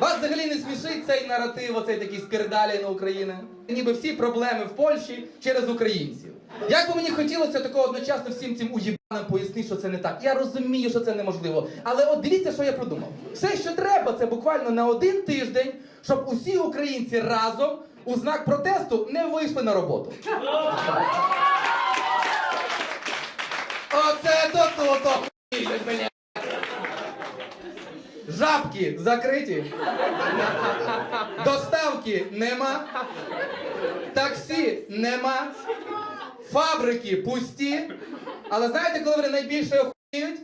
Вас взагалі не смішить цей наратив, оцей такий спірдалі на Україну? Ніби всі проблеми в Польщі через українців. Як би мені хотілося такого одночасно всім цим уїбанам пояснити, що це не так. Я розумію, що це неможливо. Але от дивіться, що я придумав. Все, що треба, це буквально на один тиждень, щоб усі українці разом у знак протесту не вийшли на роботу. Оце то блядь. Жабки закриті. Доставки нема. Таксі нема. Фабрики пусті. Але знаєте, коли вони найбільше охуєють?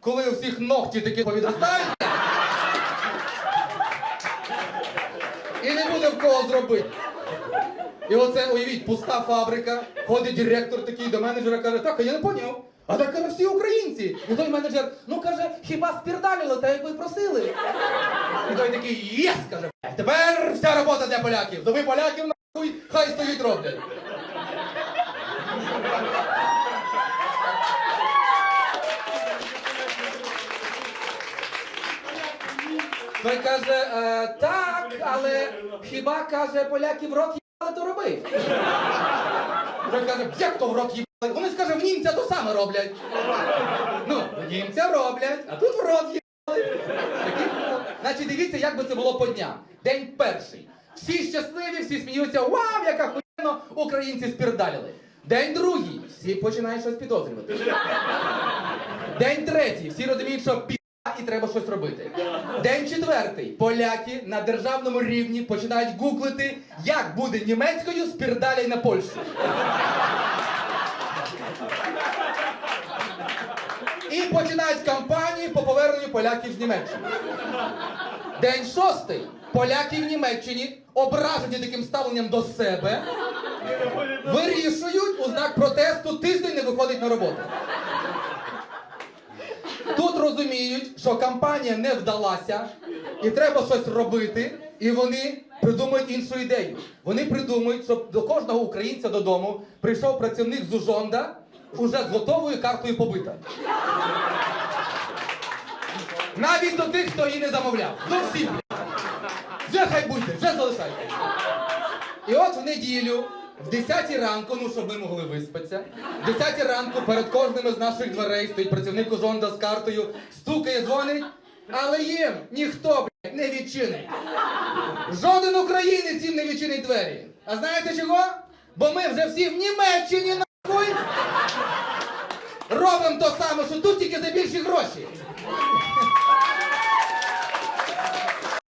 Коли у всіх ногті такі повідростають. І не буде в кого зробити. І оце уявіть, пуста фабрика, ходить директор такий до менеджера, каже, так, а я не поняв. А так каже, всі українці. І той менеджер, ну каже, хіба спірдаліли, та як ви просили. І той такий, єс, каже, тепер вся робота для поляків. Зови поляків нахуй, хай стоїть роблять. Той каже, е, так, але хіба каже, поляки в рот їбали, то роби. Той каже, як то в рот їбали? Вони скаже, в німця то саме роблять. Ну, в німця роблять, а тут в рот їбали. Значить, дивіться, як би це було по дням. День перший. Всі щасливі, всі сміються, вау, яка хуйно, українці спірдаліли. День другий, всі починають щось підозрювати. День третій, всі розуміють, що пі і треба щось робити. День четвертий. Поляки на державному рівні починають гуглити, як буде німецькою спірдалій на Польщу. Починають кампанію по поверненню поляків з Німеччини. День шостий. Поляки в Німеччині, ображені таким ставленням до себе, вирішують у знак протесту тиждень не виходить на роботу. Тут розуміють, що кампанія не вдалася, і треба щось робити, і вони придумують іншу ідею. Вони придумують, щоб до кожного українця додому прийшов працівник з уже з готовою картою побита. Навіть до тих, хто її не замовляв. До всіх. Вже хай будьте, вже залишайте. І от в неділю, в 10 ранку, ну щоб ми могли виспатися, в 10 ранку перед кожним із наших дверей стоїть працівник Ужонда з картою, стукає, дзвонить, але їм ніхто, блядь, не відчинить. Жоден українець їм не відчинить двері. А знаєте чого? Бо ми вже всі в Німеччині робимо то саме, що тут тільки за більші гроші.